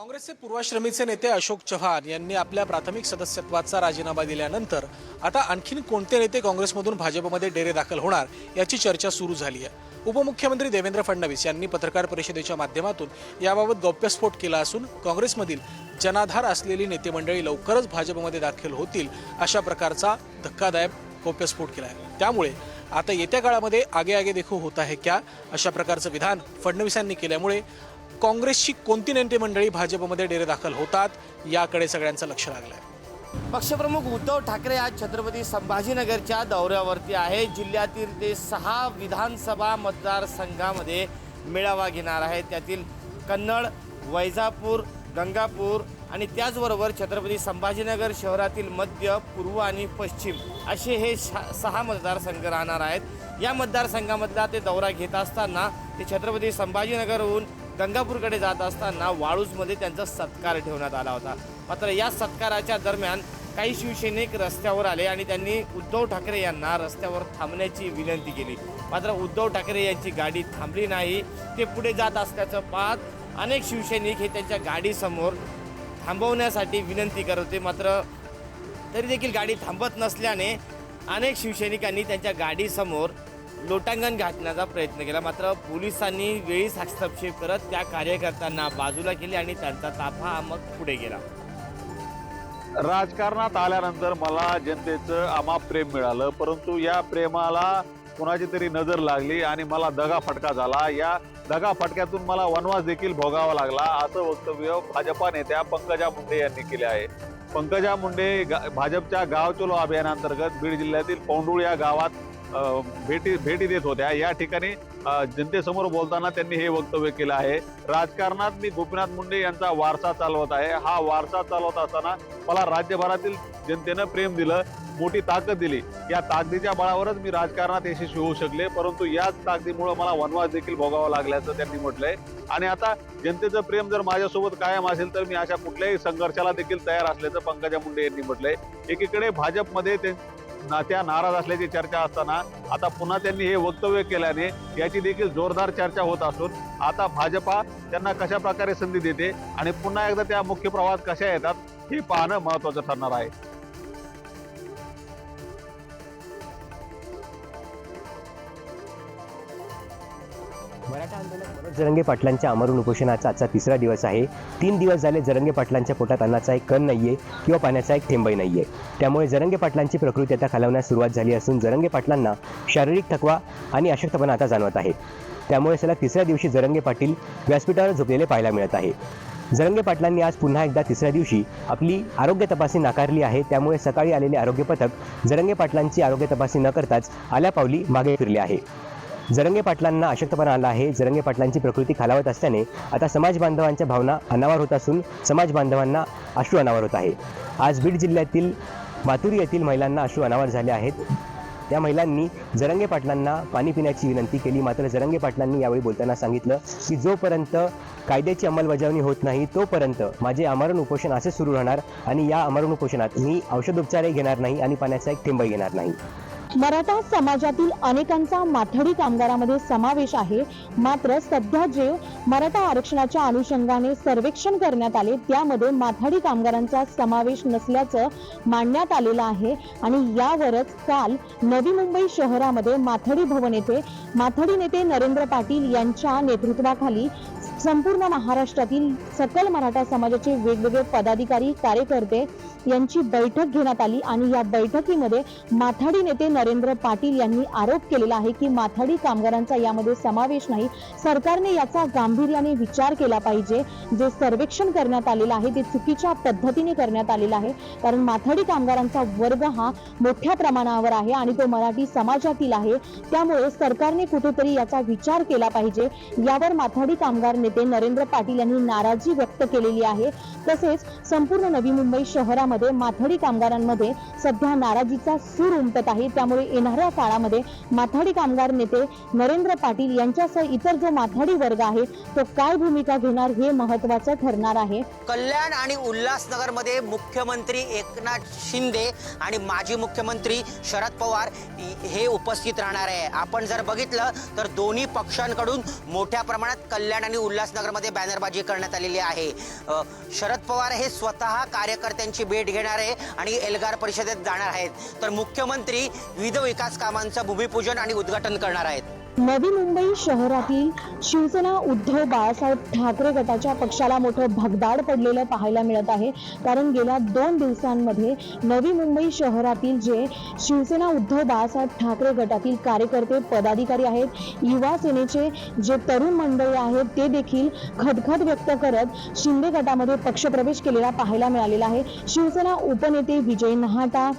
काँग्रेसचे पूर्वाश्रमीचे नेते अशोक चव्हाण यांनी आपल्या प्राथमिक सदस्यत्वाचा राजीनामा दिल्यानंतर आता आणखीन कोणते नेते काँग्रेसमधून भाजपमध्ये डेरे दाखल होणार याची चर्चा सुरू झाली आहे. उपमुख्यमंत्री देवेंद्र फडणवीस यांनी पत्रकार परिषदेच्या माध्यमातून याबाबत गौप्यस्फोट केला असून काँग्रेसमधील जनाधार असलेली नेते मंडळी लवकरच भाजपमध्ये दाखल होतील अशा प्रकारचा धक्कादायक गौप्यस्फोट केला आहे. त्यामुळे आता येत्या काळामध्ये आगे आगे देखो होत आहे क्या. अशा प्रकारचं विधान फडणवीसांनी केल्यामुळे काँग्रेसची कोणती नेते मंडळी भाजपमध्ये डेरे दाखल होतात याकडे सगळ्यांचं लक्ष लागलं आहे पक्षप्रमुख उद्धव ठाकरे आज छत्रपती संभाजीनगरच्या दौऱ्यावरती आहे. जिल्ह्यातील ते सहा विधानसभा मतदारसंघामध्ये मेळावा घेणार आहे त्यातील कन्नड वैजापूर गंगापूर आणि त्याचबरोबर छत्रपती संभाजीनगर शहरातील मध्य पूर्व आणि पश्चिम असे हे शा- सहा मतदारसंघ राहणार आहेत. या मतदारसंघामधला ते दौरा घेत असताना ते छत्रपती संभाजीनगरहून गंगापूरकडे जात असताना वाळूजमध्ये त्यांचा सत्कार ठेवण्यात आला होता. मात्र या सत्काराच्या दरम्यान काही शिवसैनिक रस्त्यावर आले आणि त्यांनी उद्धव ठाकरे यांना रस्त्यावर थांबण्याची विनंती केली. मात्र उद्धव ठाकरे यांची गाडी थांबली नाही. ते पुढे जात असल्याचं पाहत अनेक शिवसैनिक हे त्यांच्या गाडीसमोर थांबवण्यासाठी विनंती करत. होते मात्र तरी देखील गाडी थांबत नसल्याने अनेक शिवसैनिकांनी त्यांच्या गाडीसमोर लोटांगण घातण्याचा प्रयत्न केला. मात्र पोलिसांनी वेळीच हस्तक्षेप करत त्या कार्यकर्त्यांना बाजूला केले आणि त्यांचा ताफा मग पुढे गेला. राजकारणात आल्यानंतर मला जनतेचं अमाप प्रेम मिळालं. परंतु या प्रेमाला कुणाची तरी नजर लागली आणि मला दगा फटका झाला. या दगा फटक्यातून मला वनवास देखील भोगावा लागला. असं वक्तव्य भाजपा नेत्या पंकजा मुंडे यांनी केले आहे. पंकजा मुंडे गा- भाजपच्या गाव चलो अभियानांतर्गत बीड जिल्ह्यातील पौंडूळ या गावात भेटी भेटी देत होत्या. या ठिकाणी जनतेसमोर बोलताना त्यांनी हे वक्तव्य केलं आहे. राजकारणात मी गोपीनाथ मुंडे यांचा वारसा चालवत आहे. हा वारसा चालवत असताना मला राज्यभरातील जनतेनं प्रेम दिलं. मोठी ताकद दिली. या ताकदीच्या बळावरच मी राजकारणात यशस्वी होऊ शकले. परंतु याच ताकदीमुळे मला वनवास देखील भोगावा लागल्याचं त्यांनी म्हटलंय. आणि आता जनतेचं प्रेम जर माझ्यासोबत कायम असेल तर मी अशा कुठल्याही संघर्षाला देखील तयार असल्याचं पंकजा मुंडे यांनी म्हटलंय. एकीकडे भाजपमध्ये ते ना- त्या नाराज असल्याची चर्चा असताना आता पुन्हा त्यांनी हे वक्तव्य केल्याने याची देखील जोरदार चर्चा होत असून आता भाजपा त्यांना कशा प्रकारे संधी देते आणि पुन्हा एकदा त्या मुख्य प्रवाहात कशा येतात हे पाहणं महत्वाचं ठरणार आहे. मराठा आंदोलक मनोज जरंगे पाटलांच्या अमरून उपोषणाचा आजचा तिसरा दिवस आहे. तीन दिवस झाले जरंगे पाटलांच्या पोटात अन्नाचा एक कण नाहीये किंवा पाण्याचा एक थेंबही नाहीये. त्यामुळे जरंगे पाटलांची प्रकृती आता खालावण्यास सुरुवात झाली असून जरंगे पाटलांना शारीरिक थकवा आणि अशक्तपणा आता जाणवत आहे. त्यामुळे सलग तिसऱ्या दिवशी जरंगे पाटील व्यासपीठावर झोपलेले पाहायला मिळत आहे. जरंगे पाटलांनी आज पुन्हा एकदा तिसऱ्या दिवशी आपली आरोग्य तपासणी नाकारली आहे. त्यामुळे सकाळी आलेले आरोग्य पथक जरंगे पाटलांची आरोग्य तपासणी न करताच आल्या पावली मागे फिरले आहे. जरंगे पाटलांना अशक्तपणा आला आहे. जरंगे पाटलांची प्रकृती खालावत असल्याने आता समाज बांधवांच्या भावना अनावर होत असून समाज बांधवांना अश्रू अनावर होत आहे. आज बीड जिल्ह्यातील मातुरी येथील महिलांना अश्रू अनावर झाले आहेत. त्या महिलांनी जरंगे पाटलांना पाणी पिण्याची विनंती केली. मात्र जरंगे पाटलांनी यावेळी बोलताना सांगितलं की जोपर्यंत कायद्याची अंमलबजावणी होत नाही तोपर्यंत माझे आमरण उपोषण असे सुरू राहणार आणि या आमरण उपोषणात मी औषधोपचारही घेणार नाही आणि पाण्याचा एक थेंबही घेणार नाही. मराठा समाजातील अनेकांचा माथडी कामगारामध्ये समावेश आहे. मात्र सध्या जे मराठा आरक्षणाच्या अनुषंगाने सर्वेक्षण करण्यात आले त्यामध्ये माथाडी कामगारांचा समावेश नसल्याचं मांडण्यात आलेलं आहे. आणि यावरच काल नवी मुंबई शहरामध्ये माथडी भवन येथे माथडी नेते नरेंद्र पाटील यांच्या नेतृत्वाखाली संपूर्ण महाराष्ट्रातील सकल मराठा समाजाचे वेगवेगळे पदाधिकारी कार्यकर्ते यांची बैठक घेण्यात आली आणि या बैठकीमध्ये माथाडी नेते नरेंद्र पाटील यांनी आरोप केलेला आहे की माथाडी कामगारांचा यामध्ये समावेश नाही. सरकारने याचा गांभीर्याने विचार केला पाहिजे. जे सर्वेक्षण करण्यात आलेलं आहे ते चुकीच्या पद्धतीने करण्यात आलेलं आहे. कारण माथाडी कामगारांचा वर्ग हा मोठ्या प्रमाणावर आहे आणि तो मराठी समाजातील आहे. त्यामुळे सरकारने कुठेतरी याचा विचार केला पाहिजे. यावर माथाडी कामगार नेते नरेंद्र पाटील यांनी नाराजी व्यक्त केलेली आहे. तसेच संपूर्ण नवी मुंबई शहरामध्ये माथाडी कामगारांमध्ये सध्या नाराजीचा सूर उमटत आहे. त्यामुळे येणाऱ्या काळामध्ये माथाडी कामगार नेते नरेंद्र पाटील यांच्यासह इतर जो माथाडी वर्ग आहे तो काय भूमिका घेणार हे महत्वाचं ठरणार आहे. कल्याण आणि उल्हासनगरमध्ये मुख्यमंत्री एकनाथ शिंदे आणि माजी मुख्यमंत्री शरद पवार हे उपस्थित राहणार आहे. आपण जर बघितलं तर दोन्ही पक्षांकडून मोठ्या प्रमाणात कल्याण आणि उल्हासनगरमध्ये बॅनरबाजी करण्यात आलेली आहे. शरद पवार हे स्वतः कार्यकर्त्यांची भेट घेणार आहे आणि एल्गार परिषदेत जाणार आहेत. तर मुख्यमंत्री विविध विकास कामांचं भूमिपूजन आणि उद्घाटन करणार आहेत. नवी मुंबई शहरातील शिवसेना उद्धव बाळासाहेब ठाकरे गटाच्या पक्षाला मोठं भगदाड पडलेलं पाहायला मिळत आहे. कारण गेल्या दोन दिवसांमध्ये नवी मुंबई शहरातील जे शिवसेना उद्धव बाळासाहेब ठाकरे गटातील कार्यकर्ते पदाधिकारी आहेत युवा सेनेचे जे तरुण मंडळी आहेत ते देखील खदखद व्यक्त करत शिंदे गटामध्ये पक्षप्रवेश केलेला पाहायला मिळालेला आहे. शिवसेना उपनेते विजय नहाटा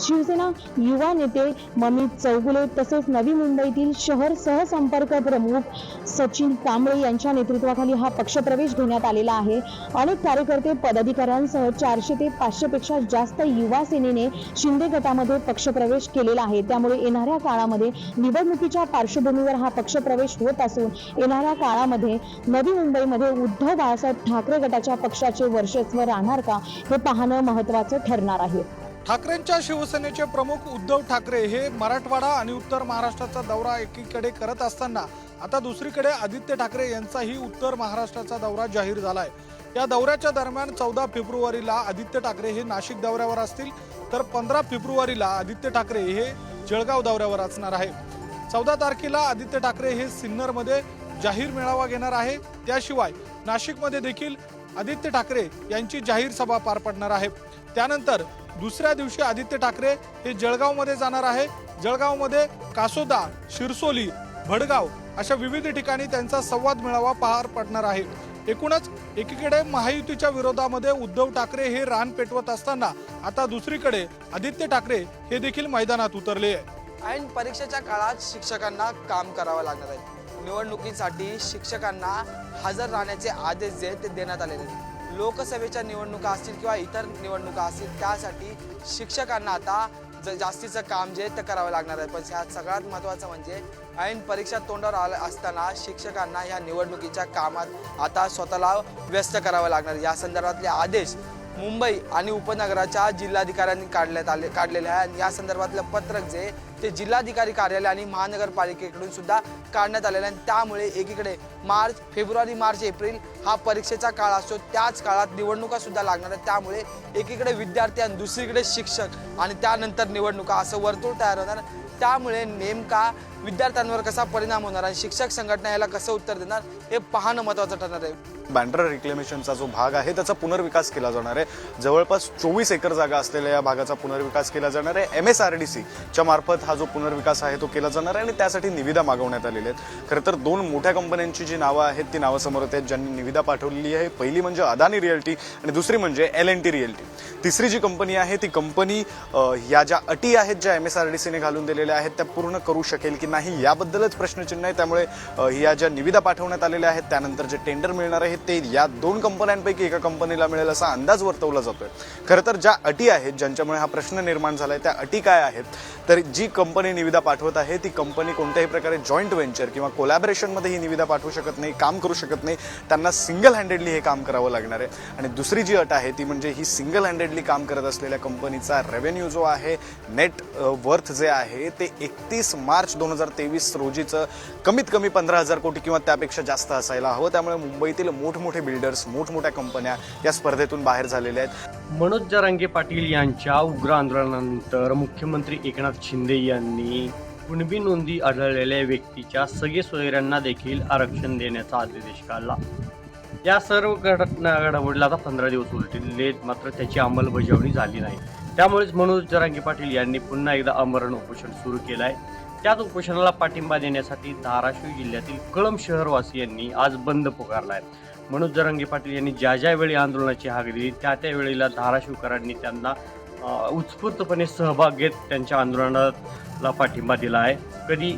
शिवसेना युवा नेते ममित चौगुले तसेच नवी मुंबईतील शहर सहसंपर्क प्रमुख सचिन कांबळे यांच्या नेतृत्वाखाली हा पक्षप्रवेश घेण्यात आलेला आहे. अनेक कार्यकर्ते पदाधिकाऱ्यांसह चारशे ते पाचशेपेक्षा जास्त युवा सेनेने शिंदे गटामध्ये पक्षप्रवेश केलेला आहे. त्यामुळे येणाऱ्या काळामध्ये निवडणुकीच्या पार्श्वभूमीवर हा पक्षप्रवेश होत असून येणाऱ्या काळामध्ये नवी मुंबईमध्ये उद्धव बाळासाहेब ठाकरे गटाच्या पक्षाचे वर्चस्व राहणार का हे पाहणं महत्वाचं ठरणार आहे. ठाकरेंच्या शिवसेनेचे प्रमुख उद्धव ठाकरे हे मराठवाडा आणि उत्तर महाराष्ट्राचा दौरा एकीकडे करत असताना आता दुसरीकडे आदित्य ठाकरे यांचाही उत्तर महाराष्ट्राचा दौरा जाहीर झालाय. या दौऱ्याच्या दरम्यान चौदा फेब्रुवारीला आदित्य ठाकरे हे नाशिक दौऱ्यावर असतील तर पंधरा फेब्रुवारीला आदित्य ठाकरे हे जळगाव दौऱ्यावर असणार आहे. चौदा तारखेला आदित्य ठाकरे हे सिन्नरमध्ये जाहीर मेळावा घेणार आहे. त्याशिवाय नाशिकमध्ये देखील आदित्य ठाकरे यांची जाहीर सभा पार पडणार आहे. त्यानंतर दुसऱ्या दिवशी आदित्य ठाकरे हे जळगावमध्ये जाणार आहे. जळगावमध्ये कासोदा शिरसोली भडगाव अशा विविध ठिकाणी त्यांचा संवाद मेळावा पार पडणार आहे. एकूणच एकीकडे महायुतीच्या विरोधामध्ये उद्धव ठाकरे हे रान पेटवत असताना आता दुसरीकडे आदित्य ठाकरे हे देखील मैदानात उतरले आहे ऐन परीक्षेच्या काळात शिक्षकांना काम करावं लागणार आहे. निवडणुकीसाठी शिक्षकांना हजर राहण्याचे आदेश जे ते देण्यात आलेले आहेत. लोकसभेच्या निवडणुका असतील किंवा इतर निवडणुका असतील त्यासाठी शिक्षकांना आता ज जास्तीचं काम जे आहे ते करावं लागणार आहे पण ह्यात सगळ्यात महत्त्वाचं म्हणजे ऐन परीक्षा तोंडावर आलं असताना शिक्षकांना ह्या निवडणुकीच्या कामात आता स्वतःला व्यस्त करावं लागणार आहे. या संदर्भातले आदेश मुंबई आणि उपनगराच्या जिल्हाधिकाऱ्यांनी काढण्यात आले काढलेले आहे आणि या संदर्भातलं पत्रक जे ते जिल्हाधिकारी कार्यालय आणि महानगरपालिकेकडून सुद्धा काढण्यात आलेलं आहे. आणि त्यामुळे एकीकडे मार्च फेब्रुवारी मार्च एप्रिल हा परीक्षेचा काळ असतो. त्याच काळात निवडणुका सुद्धा लागणार आहेत. त्यामुळे एकीकडे विद्यार्थी आणि दुसरीकडे शिक्षक आणि त्यानंतर निवडणुका असं वर्तुळ तयार होणार. त्यामुळे नेमका विद्यार्थ्यांवर कसा परिणाम होणार आणि शिक्षक संघटना याला कसं उत्तर देणार हे पाहणं महत्त्वाचं ठरणार आहे. बँड्रा रिक्लेमेशनचा जो भाग आहे त्याचा पुनर्विकास केला जाणार आहे. जवळपास चोवीस एकर जागा असलेल्या या भागाचा पुनर्विकास केला जाणार आहे. एम एस आर डी सीच्या मार्फत हा जो पुनर्विकास आहे तो केला जाणार आहे आणि त्यासाठी निविदा मागवण्यात आलेल्या आहेत. खरं तर दोन मोठ्या कंपन्यांची जी नावं आहेत ती नावं समोर येत आहेत ज्यांनी निविदा पाठवलेली आहे. पहिली म्हणजे अदानी रिअल्टी आणि दुसरी म्हणजे एल एन टी रिअल्टी तिसरी जी कंपनी आहे ती कंपनी या ज्या अटी आहेत ज्या एम एस आर डी सीने घालून दिलेल्या आहेत त्या पूर्ण करू शकेल की नाही याबद्दलच प्रश्नचिन्ह आहे. त्यामुळे या ज्या निविदा पाठवण्यात आलेल्या आहेत त्यानंतर जे टेंडर मिळणार आहे ते या दोन कंपन्यांपैकी एका कंपनीला मिळेल असा अंदाज वर्तवला जातोय. खरं तर ज्या अटी आहेत ज्यांच्यामुळे हा प्रश्न निर्माण झालाय त्या अटी काय आहेत? तर जी कंपनी निविदा पाठवत आहे ती कंपनी कोणत्याही प्रकारे जॉईंट व्हेंचर किंवा कोलॅबरेशनमध्ये ही निविदा पाठवू शकत नाही काम करू शकत नाही त्यांना सिंगल हँडेडली हे काम करावं लागणार आहे. आणि दुसरी जी अट आहे ती म्हणजे ही सिंगल हँडेडली काम करत असलेल्या कंपनीचा रेव्हेन्यू जो आहे नेट वर्थ जे आहे ते एकतीस मार्च दोन हजार तेवीस रोजीचं कमीत कमी पंधरा हजार कोटी किंवा त्यापेक्षा जास्त असायला हवं. त्यामुळे मुंबईतील मोठमोठे बिल्डर्स मोठमोठ्या कंपन्या या स्पर्धेतून बाहेर झालेल्या आहेत. मनोज जरांगे पाटील यांच्या उग्र आंदोलनानंतर मुख्यमंत्री एकनाथ शिंदे यांनी कुणबी नोंदी आढळलेल्या व्यक्तीच्या सगळे सोयऱ्यांना देखील आरक्षण देण्याचा आदेश काढला. या सर्व घटना घडामोडीला आता पंधरा दिवस उलटले मात्र त्याची अंमलबजावणी झाली नाही. त्यामुळेच मनोज जरांगे पाटील यांनी पुन्हा एकदा आमरण उपोषण सुरू केलं आहे त्याच उपोषणाला पाठिंबा देण्यासाठी धाराशिव जिल्ह्यातील कळंब शहरवासियांनी आज बंद पुकारला आहे मनोज जरंगे पाटील यांनी ज्या ज्या वेळी आंदोलनाची हाक दिली त्या त्या वेळेला धाराशिवकरांनी त्यांना उत्स्फूर्तपणे सहभाग घेत त्यांच्या आंदोलनाला पाठिंबा दिला आहे. कधी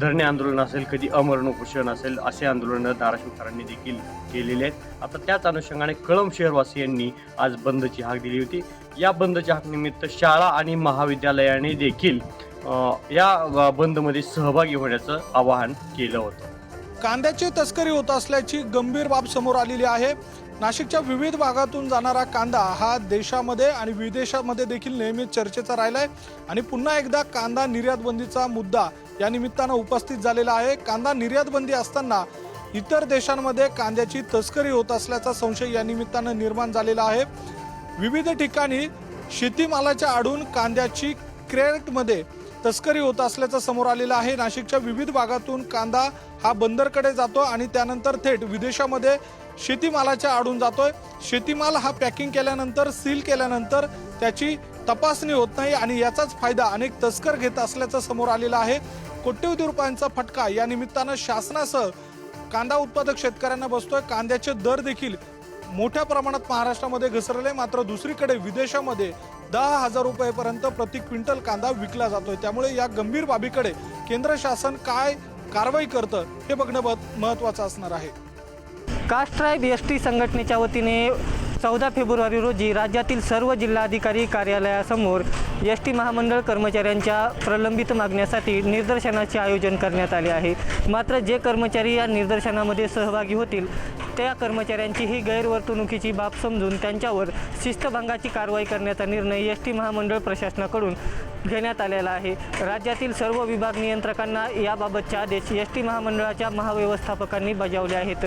धरणे आंदोलन असेल कधी अमरण उपोषण असेल असे आंदोलनं धाराशिवकरांनी देखील केलेले आहेत. आता त्याच अनुषंगाने कळंब शहरवासियांनी आज बंदची हाक दिली होती. या बंदच्या हाकनिमित्त शाळा आणि महाविद्यालयाने देखील या बंदमध्ये सहभागी होण्याचं आवाहन केलं होतं. कांद्याची तस्करी होत असल्याची गंभीर बाब समोर आलेली आहे. नाशिकच्या विविध भागातून जाणारा कांदा हा देशामध्ये आणि विदेशामध्ये देखील नेहमीच चर्चेचा राहिला आहे आणि पुन्हा एकदा कांदा निर्यात बंदीचा मुद्दा या निमित्तानं उपस्थित झालेला आहे. कांदा निर्यात बंदी असताना इतर देशांमध्ये कांद्याची तस्करी होत असल्याचा संशय या निमित्तानं निर्माण झालेला आहे. विविध ठिकाणी शेतीमालाच्या आडून कांद्याची क्रेटमध्ये तस्करी होत असल्याचं समोर आलेलं आहे. नाशिकच्या विविध भागातून कांदा हा बंदरकडे जातो आणि त्यानंतर थेट विदेशामध्ये शेतीमालाच्या आडून जातोय. शेतीमाल हा पॅकिंग केल्यानंतर सील केल्यानंतर त्याची तपासणी होत नाही आणि याचाच फायदा अनेक तस्कर घेत असल्याचं समोर आलेलं आहे. कोट्यवधी रुपयांचा फटका या निमित्तानं शासनासह कांदा उत्पादक शेतकऱ्यांना बसतोय. कांद्याचे दर देखील मोठ्या प्रमाणात महाराष्ट्रामध्ये घसरले. मात्र दुसरीकडे विदेशामध्ये दहा हजार रुपयेपर्यंत प्रति क्विंटल कांदा विकला जातोय. त्यामुळे या गंभीर बाबीकडे केंद्र शासन काय कारवाई करतं हे बघणं बहुत महत्वाचं असणार आहे. कास्ट ट्राईब एस टी संघटनेच्या वतीने चौदा फेब्रुवारी रोजी राज्यातील सर्व जिल्हाधिकारी कार्यालयासमोर एस टी महामंडळ कर्मचाऱ्यांच्या प्रलंबित मागण्यासाठी निदर्शनाचे आयोजन करण्यात आले आहे. मात्र जे कर्मचारी या निदर्शनामध्ये सहभागी होतील त्या कर्मचाऱ्यांची ही गैरवर्तणुकीची बाब समजून त्यांच्यावर शिस्तभंगाची कारवाई करण्याचा निर्णय एस टी महामंडळ प्रशासनाकडून घेण्यात आलेला आहे. राज्यातील सर्व विभाग नियंत्रकांना याबाबतचे आदेश एस टी महामंडळाच्या महाव्यवस्थापकांनी बजावले आहेत.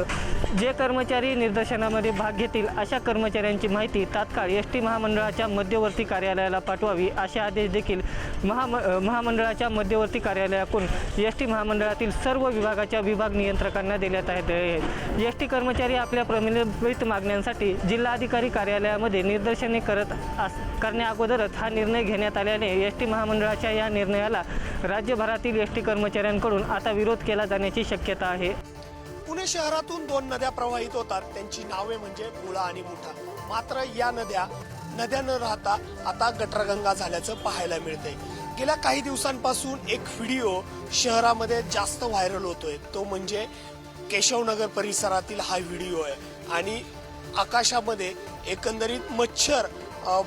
जे कर्मचारी निदर्शनामध्ये भाग घेतील अशा कर्मचाऱ्यांची माहिती तात्काळ एस टी महामंडळाच्या मध्यवर्ती कार्यालयाला पाठवावी असे आदेश देखील महाम महामंडळाच्या मध्यवर्ती कार्यालयाकडून एस टी महामंडळातील सर्व विभागाच्या विभाग नियंत्रकांना देण्यात आहेत एस टी कर्मचारी आपल्या प्रलंबित मागण्यांसाठी जिल्हाधिकारी कार्यालयामध्ये निदर्शने करत अस करण्याअगोदरच हा निर्णय घेण्यात आल्याने एस टी महामंडळाच्या या निर्णयाला राज्यभरातील एस टी कर्मचाऱ्यांकडून आता विरोध केला जाण्याची शक्यता आहे. पुणे शहरातून दोन नद्या प्रवाहित होतात. त्यांची नावे म्हणजे मुळा आणि मुठा मात्र या नद्या नद्या न राहता आता गटरगंगा झाल्याचं पाहायला मिळते गेल्या काही दिवसांपासून एक व्हिडिओ शहरामध्ये जास्त व्हायरल होतोय. तो म्हणजे केशवनगर परिसरातील हा व्हिडिओ आहे. आणि आकाशामध्ये एकंदरीत मच्छर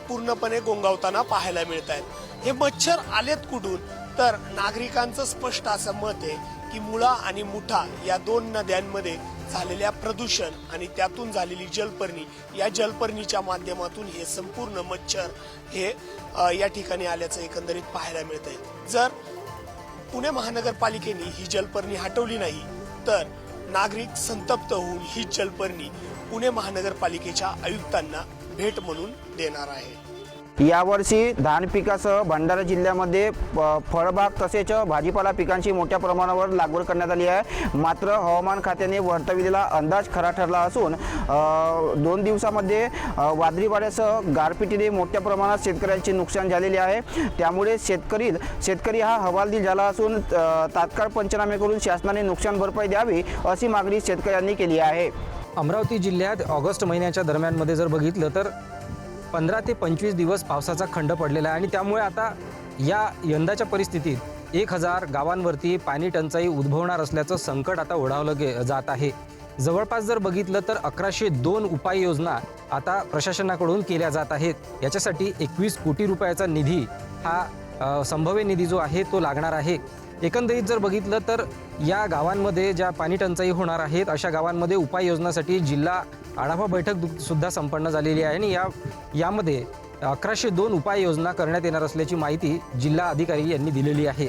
पूर्णपणे गोंगावताना पाहायला मिळत आहेत हे मच्छर आलेत कुठून? तर नागरिकांचं स्पष्ट असं मत आहे की मुळा आणि मुठा या दोन नद्यांमध्ये झालेल्या प्रदूषण आणि त्यातून झालेली जलपर्णी या जलपर्णीच्या माध्यमातून हे संपूर्ण मच्छर हे या ठिकाणी आल्याचं एकंदरीत पाहायला मिळत आहे जर पुणे महानगरपालिकेने ही जलपर्णी हटवली नाही तर नागरिक संतप्त होऊन ही जलपर्णी पुणे महानगरपालिकेच्या आयुक्तांना भेट म्हणून देणार आहे. यावर्षी धान पिकासह भंडारा जिल्ह्यामध्ये प- फळबाग तसेच भाजीपाला पिकांची मोठ्या प्रमाणावर लागवड करण्यात आली आहे. मात्र हवामान खात्याने वर्तविलेला अंदाज खरा ठरला असून दोन दिवसामध्ये वादळी वाऱ्यासह गारपिटीने मोठ्या प्रमाणात शेतकऱ्यांचे नुकसान झालेले आहे. त्यामुळे शेतकरी शेतकरी हा हवालदिल झाला असून तात्काळ पंचनामे करून शासनाने नुकसान भरपाई द्यावी अशी मागणी शेतकऱ्यांनी केली आहे. अमरावती जिल्ह्यात ऑगस्ट महिन्याच्या दरम्यानमध्ये जर बघितलं तर पंधरा ते पंचवीस दिवस पावसाचा खंड पडलेला आहे आणि त्यामुळे आता या यंदाच्या परिस्थितीत एक हजार गावांवरती पाणी टंचाई उद्भवणार असल्याचं संकट आता ओढावलं गे जात आहे. जवळपास जर बघितलं तर अकराशे दोन उपाययोजना आता प्रशासनाकडून केल्या जात आहेत. याच्यासाठी एकवीस कोटी रुपयाचा निधी हा संभाव्य निधी जो आहे तो लागणार आहे. एकंदरीत जर बघितलं तर या गावांमध्ये ज्या पाणी टंचाई होणार आहेत अशा गावांमध्ये उपाययोजनासाठी जिल्हा आढावा बैठक सुद्धा संपन्न झालेली आहे आणि या यामध्ये अकराशे दोन उपाययोजना करण्यात येणार असल्याची माहिती जिल्हा अधिकारी यांनी दिलेली आहे.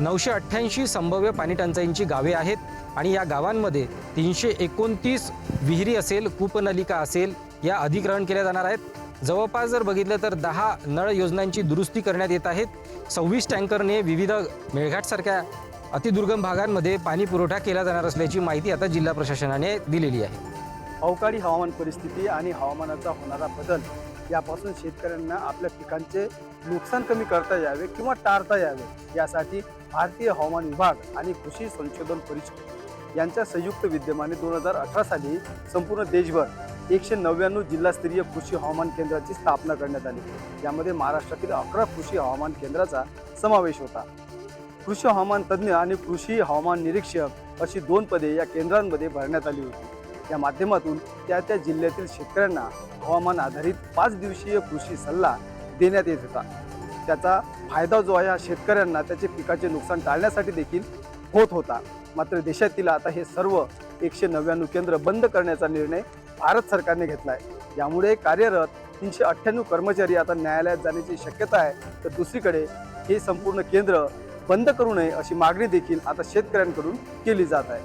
नऊशे अठ्ठ्याऐंशी संभाव्य पाणी टंचाईंची गावे आहेत आणि या गावांमध्ये तीनशे एकोणतीस विहिरी असेल कूपनलिका असेल या अधिग्रहण केल्या जाणार आहेत. जवळपास जर बघितलं तर दहा नळ योजनांची दुरुस्ती करण्यात येत आहेत. सव्वीस टँकरने विविध मेळघाटसारख्या अतिदुर्गम भागांमध्ये पाणी पुरवठा केला जाणार असल्याची माहिती आता जिल्हा प्रशासनाने दिलेली आहे. अवकाळी हवामान परिस्थिती आणि हवामानाचा होणारा बदल यापासून शेतकऱ्यांना आपल्या पिकांचे नुकसान कमी करता यावे किंवा टाळता यावे यासाठी भारतीय हवामान विभाग आणि कृषी संशोधन परिषद यांच्या संयुक्त विद्यमाने दोन हजार अठरा साली संपूर्ण देशभर एकशे नव्याण्णव जिल्हास्तरीय कृषी हवामान केंद्राची स्थापना करण्यात आली. यामध्ये महाराष्ट्रातील अकरा कृषी हवामान केंद्राचा समावेश होता. कृषी हवामान तज्ज्ञ आणि कृषी हवामान निरीक्षक अशी दोन पदे या केंद्रांमध्ये भरण्यात आली होती. या माध्यमातून त्या त्या जिल्ह्यातील शेतकऱ्यांना हवामान आधारित पाच दिवसीय कृषी सल्ला देण्यात येत होता. त्याचा फायदा जो आहे हा शेतकऱ्यांना त्याचे पिकाचे नुकसान टाळण्यासाठी देखील होत होता. मात्र देशातील आता हे सर्व एकशे नव्याण्णव केंद्र बंद करण्याचा निर्णय भारत सरकारने घेतला आहे यामुळे कार्यरत तीनशे अठ्ठ्याण्णव कर्मचारी आता न्यायालयात जाण्याची शक्यता आहे. तर दुसरीकडे हे संपूर्ण केंद्र बंद करू नये अशी मागणी देखील आता शेतकऱ्यांकडून केली जात आहे.